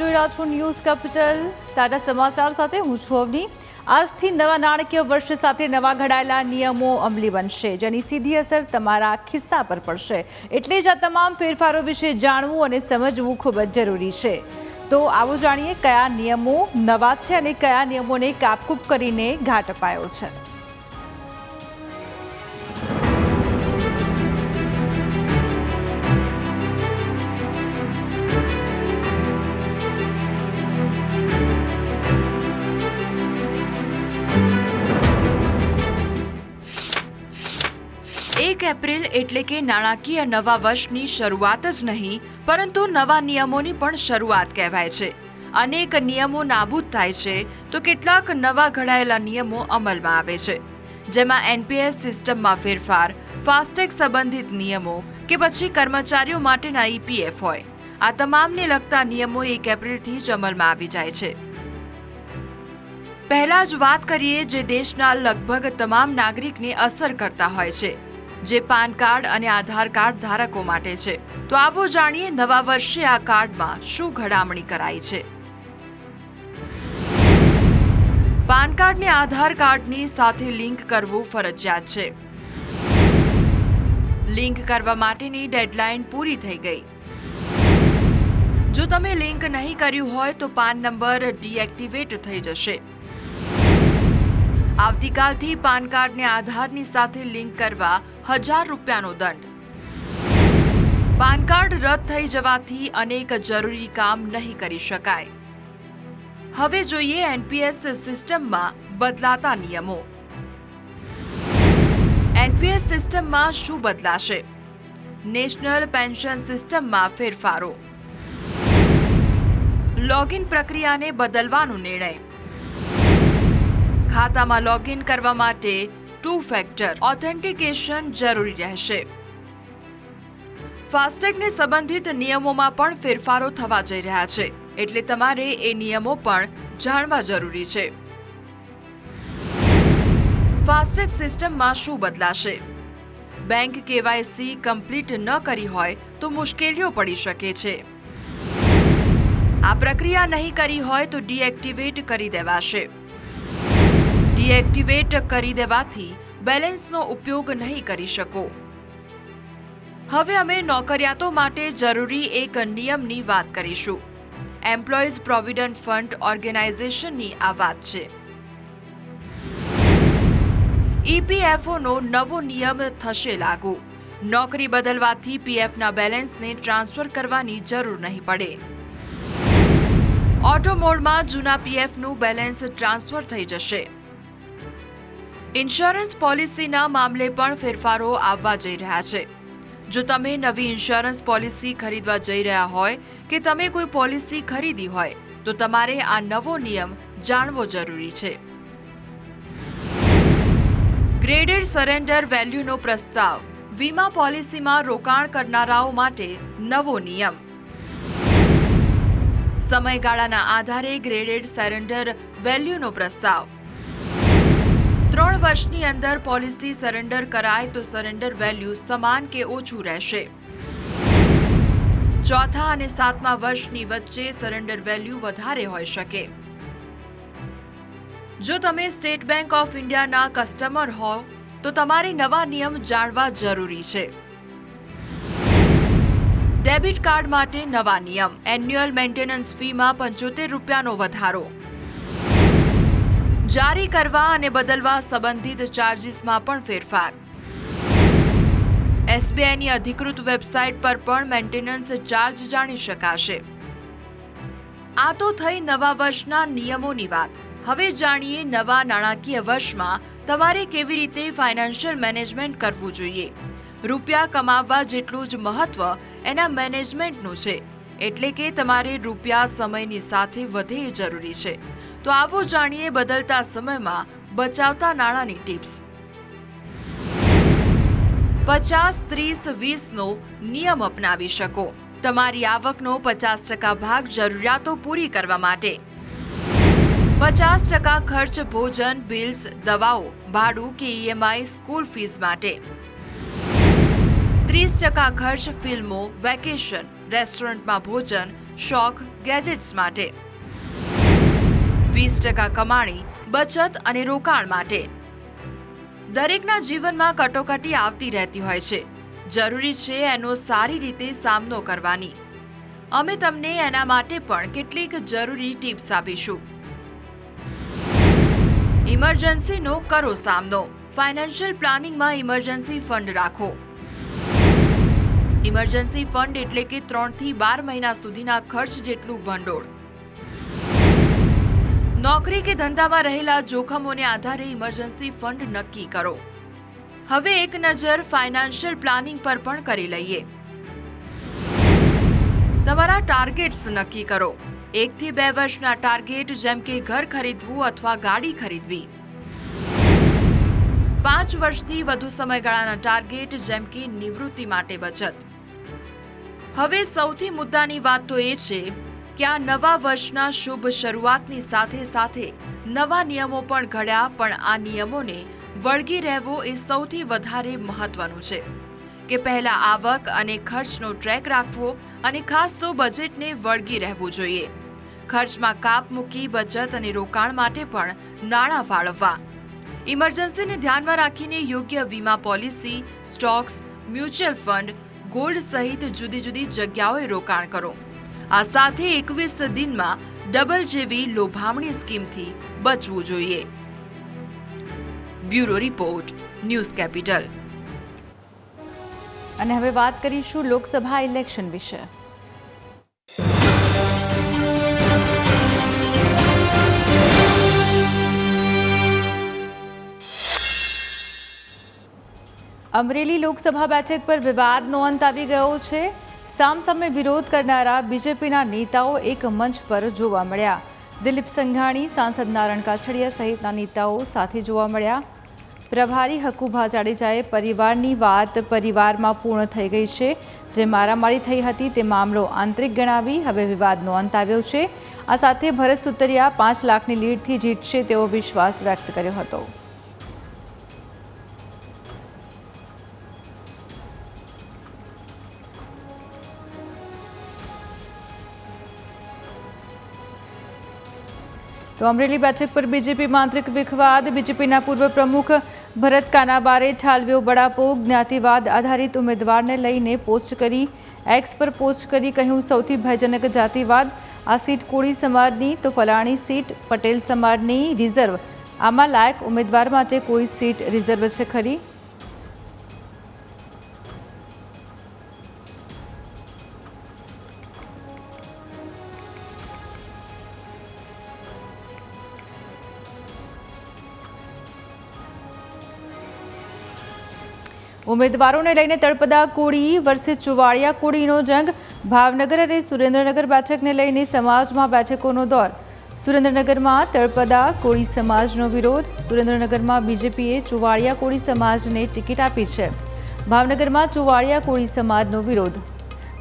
આપ જોઈ રહ્યા છો ન્યૂઝ કેપિટલ. તાજા સમાચાર સાથે હું છું અવની. આજથી નવા નાણાકીય વર્ષ સાથે નવા ઘડાયેલા નિયમો અમલી બનશે, જેની સીધી અસર તમારા ખિસ્સા પર પડશે. એટલે જ આ તમામ ફેરફારો વિશે જાણવું અને સમજવું ખૂબ જ જરૂરી છે. તો આવો જાણીએ કયા નિયમો નવા છે અને કયા નિયમોને કાપકૂપ કરીને ઘાટ અપાયો છે. એક એપ્રિલ એટલે કે નાણાકીય નવા વર્ષની શરૂઆત જ નહીં, પરંતુ નવા નિયમોની પણ શરૂઆત કહેવાય છે. અનેક નિયમો નાબૂદ થાય છે તો કેટલાક નવા ઘડાયેલા નિયમો અમલમાં આવે છે. જેમાં એનપીએસ સિસ્ટમમાં ફેરફાર, ફાસ્ટેગ સંબંધિત નિયમો કે પછી કર્મચારીઓ માટેના ઈપીએફ હોય. આ તમામને લગતા નિયમો એક એપ્રિલથી જ અમલમાં આવી જાય છે. પહેલા જ વાત કરીએ જે દેશના લગભગ તમામ નાગરિકને અસર કરતા હોય છે. જે પાન કાર્ડ અને આધાર કાર્ડ ધારકો માટે છે. તો આવો જાણીએ નવા વર્ષે આ કાર્ડમાં શું ઘડામણી કરાઈ છે. પાન કાર્ડને આધાર કાર્ડની સાથે લિંક કરવું ફરજિયાત છે. લિંક કરવા માટેની ડેડલાઇન પૂરી થઈ ગઈ. જો તમે લિંક નહીં કર્યું હોય તો પાન નંબર ડીએક્ટિવેટ થઈ જશે. આવતીકાલથી પાન કાર્ડને આધારની સાથે લિંક કરવા હજાર રૂપિયાનો દંડ. પાન કાર્ડ રદ થઈ જવાથી અનેક જરૂરી કામ નહીં કરી શકાય. હવે જોઈએ એનપીએસ સિસ્ટમમાં બદલાતા નિયમો. એનપીએસ સિસ્ટમમાં શું બદલાશે? નેશનલ પેન્શન સિસ્ટમમાં ફેરફારો. લોગિન પ્રક્રિયાને બદલવાનો નિર્ણય. ખાતામાં લોગિન કરવા માટે ટુ ફેક્ટર ઓથેન્ટિકેશન જરૂરી રહેશે. ફાસ્ટેગને સંબંધિત નિયમોમાં પણ ફેરફારો થવા જઈ રહ્યા છે, એટલે તમારે એ નિયમો પણ જાણવા જરૂરી છે. ફાસ્ટેગ સિસ્ટમમાં શું બદલાશે? બેંક કેવાયસી કમ્પ્લીટ ન કરી હોય તો મુશ્કેલીઓ પડી શકે છે. આ પ્રક્રિયા નહીં કરી હોય તો ડીએક્ટિવેટ કરી દેવાશે. ડીએક્ટિવેટ કરી દેવાથી બેલેન્સનો ઉપયોગ નહીં કરી શકો. હવે અમે નોકરિયાતો માટે જરૂરી એક નિયમની વાત કરીશું. એમ્પ્લોઈઝ પ્રોવિડન્ટ ફંડ ઓર્ગેનાઇઝેશનની આ વાત છે. ઈપીએફઓનો નવો નિયમ થશે લાગુ. નોકરી બદલવાથી પીએફના બેલેન્સને ટ્રાન્સફર કરવાની જરૂર નહીં પડે. ઓટો મોડમાં જૂના પીએફનું બેલેન્સ ટ્રાન્સફર થઈ જશે. ઇન્સ્યોરન્સ પોલિસીના મામલે પણ ફેરફારો આવવા જઈ રહ્યા છે. જો તમે નવી ઇન્સ્યોરન્સ પોલિસી ખરીદવા જઈ રહ્યા હોય કે તમે કોઈ પોલિસી ખરીદી હોય, તો તમારે આ નવો નિયમ જાણવો જરૂરી છે. ગ્રેડેડ સરેન્ડર વેલ્યુનો પ્રસ્તાવ, વીમા પોલિસીમાં રોકાણ કરનારાઓ માટે નવો નિયમ. સમયગાળાના આધારે ગ્રેડેડ સરેન્ડર વેલ્યુનો પ્રસ્તાવ ત્રણ વર્ષની અંદર પોલિસી સરેન્ડર કરાય તો સરેન્ડર વેલ્યુ સમાન કે ઓછું રહેશે. ચોથા અને સાતમા વર્ષની વચ્ચે સરેન્ડર વેલ્યુ વધારે હોઈ શકે. જો તમે સ્ટેટ બેંક ઓફ ઇન્ડિયાના કસ્ટમર હો, તો તમારે નવા નિયમ જાણવા જરૂરી છે. ડેબિટ કાર્ડ માટે નવા નિયમ. એન્યુઅલ મેન્ટેનન્સ ફીમાં પંચોતેર રૂપિયાનો વધારો. જારી કરવા અને બદલવા સંબંધિત ચાર્જિસમાં પણ ફેરફાર. એસબીઆઈની અધિકૃત વેબસાઇટ પર પણ મેન્ટેનન્સ ચાર્જ જાણી શકાશે. આ તો થઈ નવા વર્ષના નિયમોની વાત. હવે જાણીએ નવા નાણાકીય વર્ષમાં તમારે કેવી રીતે ફાઇનાન્શિયલ મેનેજમેન્ટ કરવું જોઈએ. રૂપિયા કમાવવા જેટલું જ મહત્વ એના મેનેજમેન્ટનું છે. એટલે કે તમારે રૂપિયા સમયની સાથે વધે એ જરૂરી છે. તો આવો જાણીએ બદલતા સમયમાં બચાવતા નાણાંની ટિપ્સ. પચાસ ત્રીસ વીસનો નિયમ અપનાવી શકો. તમારી આવકનો પચાસ ટકા ભાગ જરૂરિયાતો પૂરી કરવા માટે. પચાસ ટકા ખર્ચ ભોજન બિલ્સ દવાઓ, ભાડું કે ઈએમઆઈ સ્કૂલ ફીસ માટે. ત્રીસ ટકા ખર્ચ ફિલ્મો વેકેશન રેસ્ટોરન્ટમાં ભોજન, શોખ, ગેજેટ્સ માટે. વીસ ટકા કમાણી, બચત અને રોકાણ માટે. દરેકના જીવનમાં કટોકટી આવતી રહેતી હોય છે. જરૂરી છે એનો સારી રીતે સામનો કરવાની. અમે તમને એના માટે પણ કેટલીક જરૂરી ટિપ્સ આપીશું. ઇમરજન્સીનો કરો સામનો. ફાઇનાન્શિયલ પ્લાનિંગમાં ઇમરજન્સી ફંડ રાખો. ઇમરજન્સી ફંડ એટલે કે ત્રણથી બાર મહિના સુધીના ખર્ચ જેટલું ભંડોળ. નોકરી કે ધંધામાં રહેલા જોખમોને આધારે ઇમરજન્સી ફંડ નક્કી કરો. હવે એક નજર ફાઇનાન્શિયલ પ્લાનિંગ પર પણ કરી લઈએ. તમારા ટાર્ગેટ્સ નક્કી કરો. એકથી બે વર્ષના ટાર્ગેટ જેમ કે ઘર ખરીદવું અથવા ગાડી ખરીદવી. પાંચ વર્ષથી વધુ સમયગાળાના ટાર્ગેટ જેમ કે નિવૃત્તિ માટે બચત. હવે સૌથી મુદ્દાની વાત તો એ છે કે આ નવા વર્ષના શુભ શરૂઆતની સાથે સાથે નવા નિયમો પણ ઘડ્યા, પણ આ નિયમોને વળગી રહેવો એ સૌથી વધારે મહત્વનું છે કે પહેલા આવક અને ખર્ચનો ટ્રેક રાખવો અને ખાસ તો બજેટને વળગી રહેવું જોઈએ. ખર્ચમાં કાપ મૂકી, બચત અને રોકાણ માટે પણ નાણાં ફાળવવા. ઇમરજન્સીને ધ્યાનમાં રાખીને યોગ્ય વીમા policy stocks mutual fund gold સહિત જુદી જુદી જગ્યાઓએ રોકાણ કરો. આ સાથે એકવીસ દિનમાં ડબલ જેવી લોભામણી સ્કીમથી બચવું જોઈએ. Bureau report, News Capital. અને હવે વાત કરીશું લોકસભા ઇલેક્શન વિશે. અમરેલી લોકસભા બેઠક પર વિવાદનો અંત આવી ગયો છે. સામસામે વિરોધ કરનારા બીજેપીના નેતાઓ એક મંચ પર જોવા મળ્યા. દિલીપ સંઘાણી, સાંસદ નારણ કાછડિયા સહિતના નેતાઓ સાથે જોવા મળ્યા. પ્રભારી હકુભા જાડેજાએ પરિવારની વાત પરિવારમાં પૂર્ણ થઈ ગઈ છે. જે મારામારી થઈ હતી તે મામલો આંતરિક ગણાવી હવે વિવાદનો અંત આવ્યો છે. આ સાથે ભરત સુતરિયા પાંચ લાખની લીડથી જીતશે તેવો વિશ્વાસ વ્યક્ત કર્યો હતો. તો અમરેલી બેઠક પર બીજેપી આંતરિક વિખવાદ. બીજેપીના પૂર્વ પ્રમુખ ભરત કાનાબારે ઠાલવ્યો બળાપો જ્ઞાતિવાદ આધારિત ઉમેદવારને લઈને પોસ્ટ કરી એક્સ પર પોસ્ટ કરી કહ્યું, સૌથી ભયજનક જાતિવાદ. આ સીટ કોળી સમાજની તો ફલાણી સીટ પટેલ સમાજની રિઝર્વ. આમાં લાયક ઉમેદવાર માટે કોઈ સીટ રિઝર્વ છે ખરી? ઉમેદવારોને લઈને તળપદા કોળી વર્ષે ચુવાડિયા કોળીનો જંગ, ભાવનગર અને સુરેન્દ્રનગર બેઠકને લઈને સમાજમાં બેઠકોનો દોર. સુરેન્દ્રનગરમાં તળપદા કોળી સમાજનો વિરોધ, સુરેન્દ્રનગરમાં બીજેપીએ ચુવાડિયા કોળી સમાજને ટિકિટ આપી છે. ભાવનગરમાં ચુવાડિયા કોળી સમાજનો વિરોધ.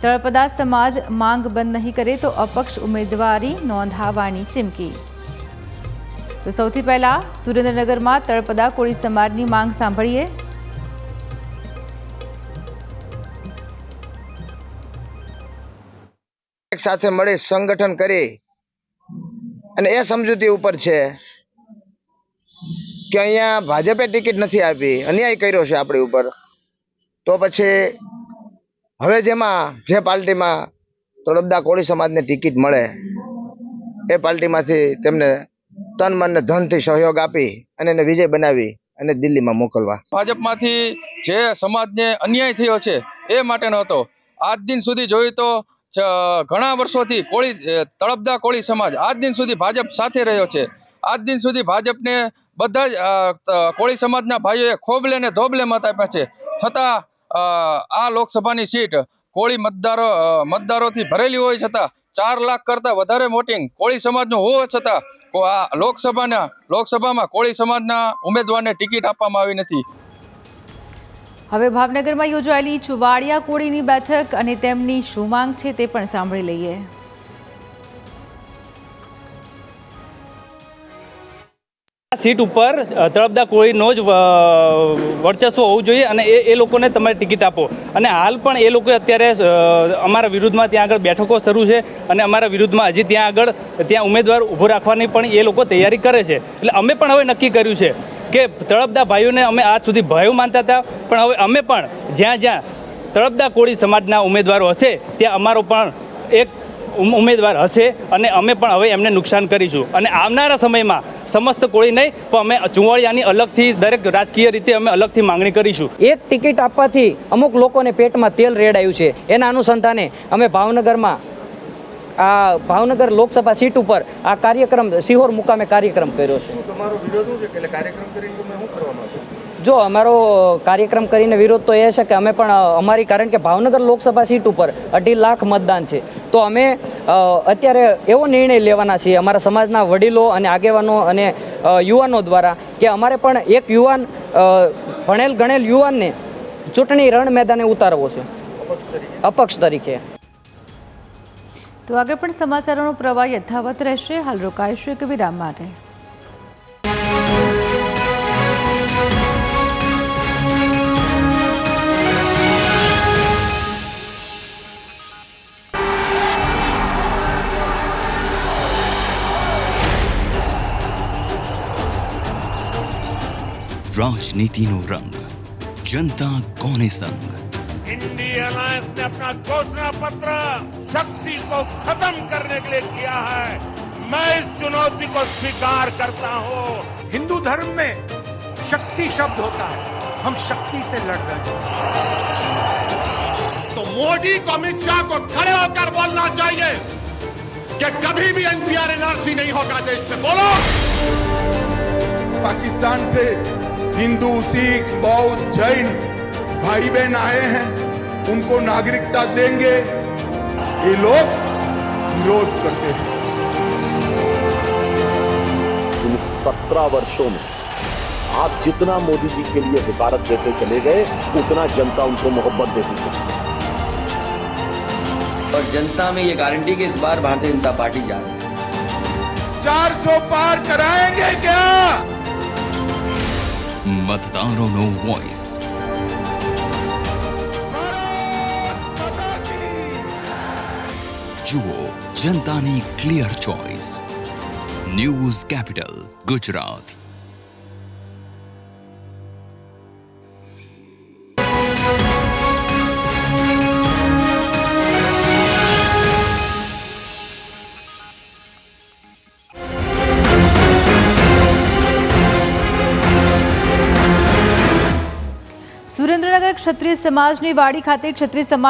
તળપદા સમાજ માંગ બંધ નહીં કરે તો અપક્ષ ઉમેદવારી નોંધાવાની ચીમકી. તો સૌથી પહેલા સુરેન્દ્રનગરમાં તળપદા કોળી સમાજની માંગ સાંભળીએ. એક સાથે મળી સંગઠન કરી અને એ સમજૂતી ઉપર છે કે અહીંયા ભાજપે ટિકિટ નથી આપી, અન્યાય કર્યો છે આપણી ઉપર. તો પછી હવે જેમાં, જે પાર્ટીમાં તળબદા કોળી સમાજને ટિકિટ મળે, એ પાર્ટીમાંથી તેમને તન મન ને ધનથી સહયોગ આપી અને એને વિજય બનાવી અને દિલ્હીમાં મોકલવા. ભાજપમાંથી જે સમાજને અન્યાય થયો છે, એ માટેનો હતો. આજ દિન સુધી જોયું તો ઘણા વર્ષોથી કોળી તળપદા કોળી સમાજ આજ દિન સુધી ભાજપ સાથે રહ્યો છે. આજ દિન સુધી ભાજપને બધા જ કોળી સમાજના ભાઈઓએ ખોબલે ને ધોબલે મત આપ્યા છે. છતાં આ લોકસભાની સીટ કોળી મતદારો મતદારોથી ભરેલી હોય છતાં ચાર લાખ કરતા વધારે વોટિંગ કોળી સમાજનું હોવા છતાં આ લોકસભાના, લોકસભામાં કોળી સમાજના ઉમેદવારને ટિકિટ આપવામાં આવી નથી. હવે ભાવનગરમાં યોજાયેલી ચુવાડિયા કોળીની બેઠક અને તેમની શું માંગ છે તે પણ સાંભળી લઈએ. સીટ ઉપર તળપદા કોળીનો જ વર્ચસ્વ હોવું જોઈએ અને એ એ લોકોને તમે ટિકિટ આપો. અને હાલ પણ એ લોકો અત્યારે અમારા વિરુદ્ધમાં ત્યાં આગળ બેઠકો શરૂ છે અને અમારા વિરુદ્ધમાં હજી ત્યાં આગળ ત્યાં ઉમેદવાર ઊભો રાખવાની પણ એ લોકો તૈયારી કરે છે. એટલે અમે પણ હવે નક્કી કર્યું છે. કે તળપદા ભાઈઓને અમે આજ સુધી ભાઈઓ માનતા હતા, પણ હવે અમે પણ જ્યાં જ્યાં તળપદા કોળી સમાજના ઉમેદવારો હશે, ત્યાં અમારો પણ એક ઉમેદવાર હશે અને અમે પણ હવે એમને નુકસાન કરીશું. અને આવનારા સમયમાં સમસ્ત કોળી નહીં, પણ અમે ચુંવાળિયાની અલગથી દરેક રાજકીય રીતે અમે અલગથી માંગણી કરીશું. એક ટિકિટ આપવાથી અમુક લોકોને પેટમાં તેલ રેડાયું છે. એના અનુસંધાને અમે ભાવનગરમાં આ ભાવનગર લોકસભા સીટ ઉપર આ કાર્યક્રમ સિહોર મુકામે કાર્યક્રમ કર્યો છે. જો અમારો કાર્યક્રમ કરીને વિરોધ તો એ છે કે અમે પણ અમારી કારણ કે ભાવનગર લોકસભા સીટ ઉપર અઢી લાખ મતદાન છે. તો અમે અત્યારે એવો નિર્ણય લેવાના છીએ અમારા સમાજના વડીલો અને આગેવાનો અને યુવાનો દ્વારા કે અમારે પણ એક યુવાન ભણેલ ગણેલ યુવાનને ચૂંટણી રણ મેદાને ઉતારવો છે. અપક્ષ તરીકે. તો આગળ પણ સમાચારોનો પ્રવાહ યથાવત રહેશે. હાલ રોકાઈશું એક વિરામ માટે. રાજનીતિનો રંગ. જનતા કોને સંગ? ઇન્ડિયા અલાયન્સ ને આપના ઘોષણા પત્ર. शक्ति को खत्म करने के लिए किया है। मैं इस चुनौती को स्वीकार करता हूँ। हिंदू धर्म में शक्ति शब्द होता है। हम शक्ति से लड़ रहे हैं। तो मोदी को अमित शाह को खड़े होकर बोलना चाहिए कि कभी भी एनपीआर एनआरसी नहीं होगा देश में। बोलो। पाकिस्तान से हिंदू सिख बौद्ध जैन भाई बहन आए हैं। उनको नागरिकता देंगे। ये लोग विरोध करते हैं। इन सत्रह वर्षों में आप जितना मोदी जी के लिए हिकारत देते चले गए उतना जनता उनको मोहब्बत देती चली गई। और जनता में ये गारंटी कि इस बार भारतीय जनता पार्टी जा रही है। 400 पार कराएँगे क्या? मतदारों नो वॉइस। જુઓ જનતાની clear choice News Capital Gujarat Surendranagar ક્ષત્રિય સમાજની વાડી ખાતે ક્ષત્રિય સમાજ